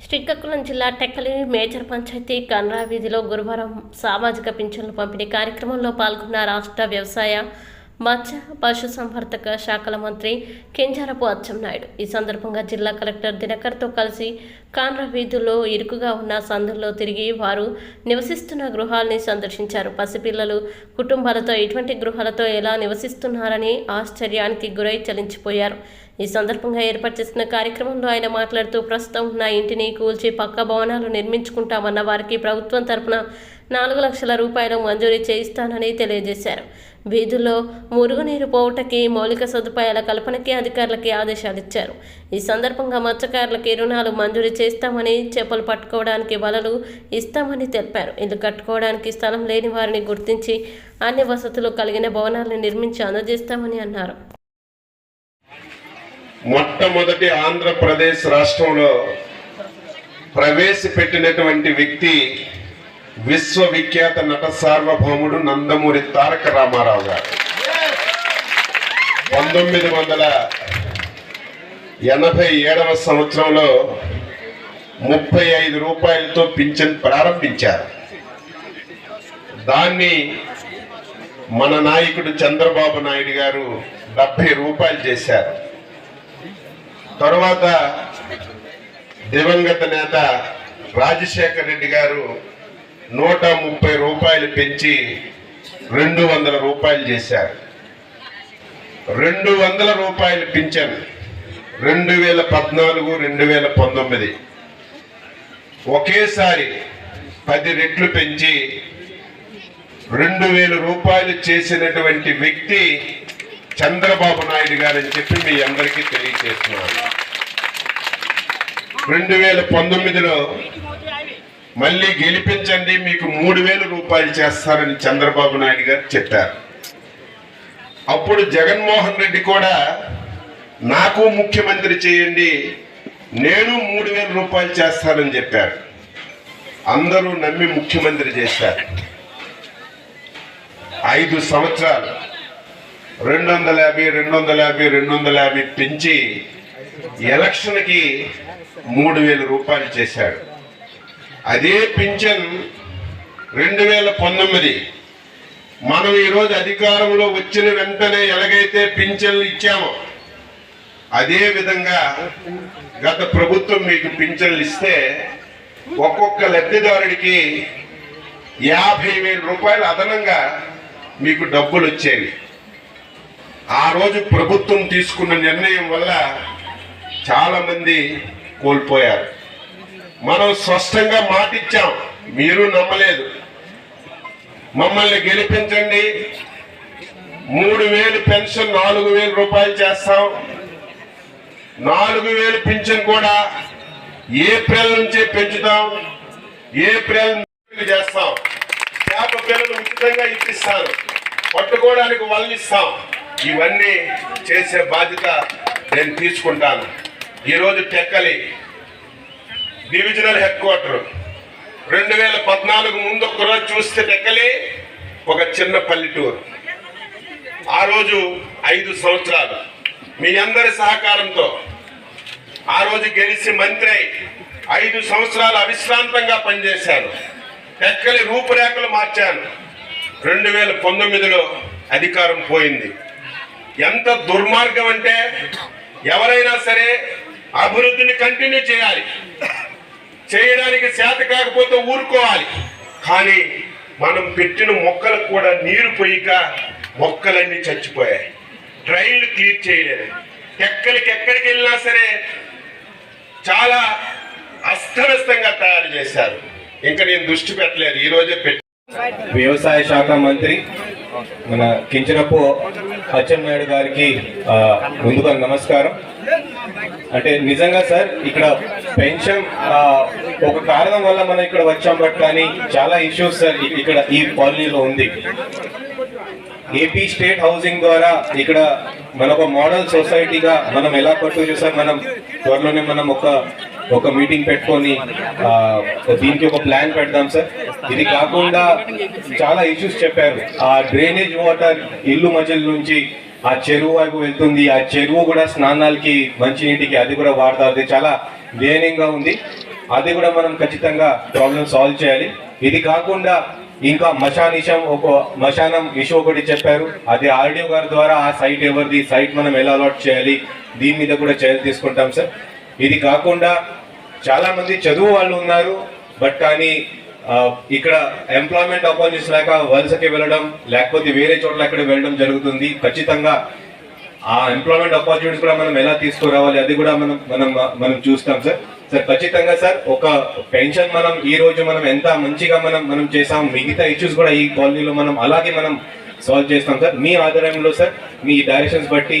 శ్రీకాకుళం జిల్లా టెక్కలి మేజర్ పంచాయతీ కన్రా వీధిలో గురువారం సామాజిక పింఛన్లు పంపిణీ కార్యక్రమంలో పాల్గొన్న రాష్ట్ర వ్యవసాయ మత్స్య పశుసంవర్ధక శాఖల మంత్రి కింజారపు అచ్చెన్నాయుడు ఈ సందర్భంగా జిల్లా కలెక్టర్ దినకర్తో కలిసి కాన్ర వీధుల్లో ఇరుకుగా ఉన్న సందుల్లో తిరిగి వారు నివసిస్తున్న గృహాల్ని సందర్శించారు. పసిపిల్లలు కుటుంబాలతో ఇటువంటి గృహాలతో ఎలా నివసిస్తున్నారని ఆశ్చర్యానికి గురై చలించిపోయారు. ఈ సందర్భంగా ఏర్పాటు చేసిన కార్యక్రమంలో ఆయన మాట్లాడుతూ ప్రస్తుతం ఉన్న ఇంటిని కూల్చి పక్క భవనాలు నిర్మించుకుంటామన్న వారికి ప్రభుత్వం తరపున నాలుగు లక్షల రూపాయలు మంజూరు చేయిస్తానని తెలియజేశారు. వీధుల్లో మురుగునీరు పోవుటకి మౌలిక సదుపాయాల కల్పనకి అధికారులకి ఆదేశాలు ఇచ్చారు ఈ సందర్భంగా మత్స్యకారులకి రుణాలు మంజూరు చేస్తామని చేపలు పట్టుకోవడానికి వలలు ఇస్తామని తెలిపారు. ఇల్లు కట్టుకోవడానికి స్థలం లేని వారిని గుర్తించి అన్ని వసతులు కలిగిన భవనాలను నిర్మించి అందజేస్తామని అన్నారు. మొట్టమొదటి ఆంధ్రప్రదేశ్ రాష్ట్రంలో ప్రవేశపెట్టినటువంటి వ్యక్తి విశ్వవిఖ్యాత నట సార్వభౌముడు నందమూరి తారక రామారావు గారు. పంతొమ్మిది వందల ఎనభై ఏడవ సంవత్సరంలో ముప్పై ఐదు రూపాయలతో పింఛన్ ప్రారంభించారు. దాన్ని మన నాయకుడు చంద్రబాబు నాయుడు గారు డెబ్బై రూపాయలు చేశారు. తర్వాత దివంగత నేత రాజశేఖర రెడ్డి గారు నూట ముప్పై రూపాయలు పెంచి రెండు వందల రూపాయలు చేశారు. రెండు వందల రూపాయలు పింఛన్. రెండు వేల పద్నాలుగు రెండు వేల పంతొమ్మిది. ఒకేసారి పది రెట్లు పెంచి రెండు వేల రూపాయలు చేసినటువంటి వ్యక్తి చంద్రబాబు నాయుడు గారని చెప్పి మీ అందరికీ తెలియజేస్తున్నాను. రెండు వేల పంతొమ్మిదిలో మళ్ళీ గెలిపించండి మీకు మూడు వేల రూపాయలు చేస్తారని చంద్రబాబు నాయుడు గారు చెప్పారు. అప్పుడు జగన్మోహన్ రెడ్డి కూడా నాకు ముఖ్యమంత్రి చేయండి నేను మూడు వేల రూపాయలు చేస్తానని చెప్పారు. అందరూ నమ్మి ముఖ్యమంత్రి చేశారు. ఐదు సంవత్సరాలు రెండు వందల యాభై రెండు వందల యాభై రెండు వందల యాభై పెంచి ఎలక్షన్కి మూడు వేల రూపాయలు చేశాడు అదే పింఛన్ రెండు వేల పంతొమ్మిది. మనం ఈరోజు అధికారంలో వచ్చిన వెంటనే ఎలాగైతే పింఛన్లు ఇచ్చామో అదే విధంగా గత ప్రభుత్వం మీకు పింఛన్లు ఇస్తే ఒక్కొక్క లబ్ధిదారుడికి యాభై వేల రూపాయలు అదనంగా మీకు డబ్బులు వచ్చేవి. ఆ రోజు ప్రభుత్వం తీసుకున్న నిర్ణయం వల్ల చాలామంది కోల్పోయారు. మనం స్పష్టంగా మాటిచ్చాం. మీరు నమ్మలేదు. మమ్మల్ని గెలిపించండి. మూడు వేలు పెన్షన్ నాలుగు వేల రూపాయలు చేస్తాం. నాలుగు వేలు పింఛన్ కూడా ఏప్రిల్ నుంచే పెంచుతాం. ఏప్రిల్ నుంచి చేస్తాం. చేప పిల్లలు ఉచితంగా ఇప్పిస్తాను పట్టుకోవడానికి వల్లిస్తాం ఇస్తాం ఇవన్నీ చేసే బాధ్యత నేను తీసుకుంటాను. ఈరోజు టెక్కలి డివిజనల్ హెడ్ క్వార్టర్. రెండు వేల పద్నాలుగు ముందు ఒకరోజు చూస్తే టెక్కలి ఒక చిన్న పల్లెటూరు. ఆ రోజు ఐదు సంవత్సరాలు. మీ అందరి సహకారంతో ఆ రోజు గెలిచి మంత్రి అయి ఐదు సంవత్సరాలు అవిశ్రాంతంగా పనిచేశాను టెక్కలి రూపురేఖలు మార్చాను రెండు వేల పంతొమ్మిదిలో అధికారం పోయింది. ఎంత దుర్మార్గం అంటే ఎవరైనా సరే అభివృద్ధిని కంటిన్యూ చేయాలి. చేయడానికి చేత కాకపోతే ఊరుకోవాలి. కానీ మనం పెట్టిన మొక్కలకు కూడా నీరు పోయిక మొక్కలన్నీ చచ్చిపోయాయి. డ్రైన్లు క్లియర్ చేయలేదు. ఎక్కడికి ఎక్కడికి వెళ్ళినా సరే చాలా అస్తవ్యస్తంగా తయారు చేశారు. ఇంకా నేను దృష్టి పెట్టలేదు. ఈ రోజే పెట్టి వ్యవసాయ శాఖ మంత్రి మన కించనపు అచ్చెన్నాయుడు గారికి ముందుగా నమస్కారం. అంటే నిజంగా సార్ ఇక్కడ పెన్షన్ ఒక కారణం వల్ల మనం ఇక్కడ వచ్చాం బట్ కానీ చాలా ఇష్యూస్ సార్ ఇక్కడ ఈ కాలనీలో ఉంది. ఏపీ స్టేట్ హౌసింగ్ ద్వారా ఇక్కడ మన ఒక మోడల్ సొసైటీగా మనం ఎలా పట్టు సార్ మనం త్వరలోనే మనం ఒక ఒక మీటింగ్ పెట్టుకొని దీనికి ఒక ప్లాన్ పెడదాం సార్ ఇది కాకుండా చాలా ఇష్యూస్ చెప్పారు. ఆ డ్రైనేజ్ వాటర్ ఇల్లు మధ్యలో నుంచి ఆ చెరువు వైపు వెళ్తుంది. ఆ చెరువు కూడా స్నానాలకి మంచినీటికి అది కూడా వాడతారు. అది చాలా దయనీయంగా ఉంది. అది కూడా మనం ఖచ్చితంగా ప్రాబ్లం సాల్వ్ చేయాలి. ఇది కాకుండా ఇంకా మశానిషం ఒక మశానం ఇష్యూ ఒకటి చెప్పారు. అది ఆర్డీఓ గారి ద్వారా ఆ సైట్ ఎవరిది సైట్ మనం ఎలా అలాట్ చేయాలి దీని మీద కూడా చర్యలు తీసుకుంటాం సార్ ఇది కాకుండా చాలామంది చదువు వాళ్ళు ఉన్నారు. బట్ కానీ ఇక్కడ ఎంప్లాయ్మెంట్ ఆపర్చునిటీస్ లేక వలసకి వెళ్ళడం లేకపోతే వేరే చోట్ల ఎక్కడ వెళ్ళడం జరుగుతుంది. ఖచ్చితంగా ఆ ఎంప్లాయ్మెంట్ ఆపర్చునిటీస్ కూడా మనం ఎలా తీసుకురావాలి అది కూడా మనం మనం మనం చూస్తాం సార్ సార్ ఖచ్చితంగా సార్ ఒక పెన్షన్ మనం ఈ రోజు మనం ఎంత మంచిగా మనం మనం చేసాం మిగతా ఇష్యూస్ కూడా ఈ కాలనీలో మనం అలాగే మనం సాల్వ్ చేస్తాం సార్ మీ ఆధారంలో సార్ మీ డైరెక్షన్స్ బట్టి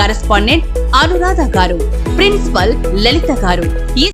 కరెస్పాండెంట్ అనురాధ గారు ప్రిన్సిపల్ లలిత గారు. ఈ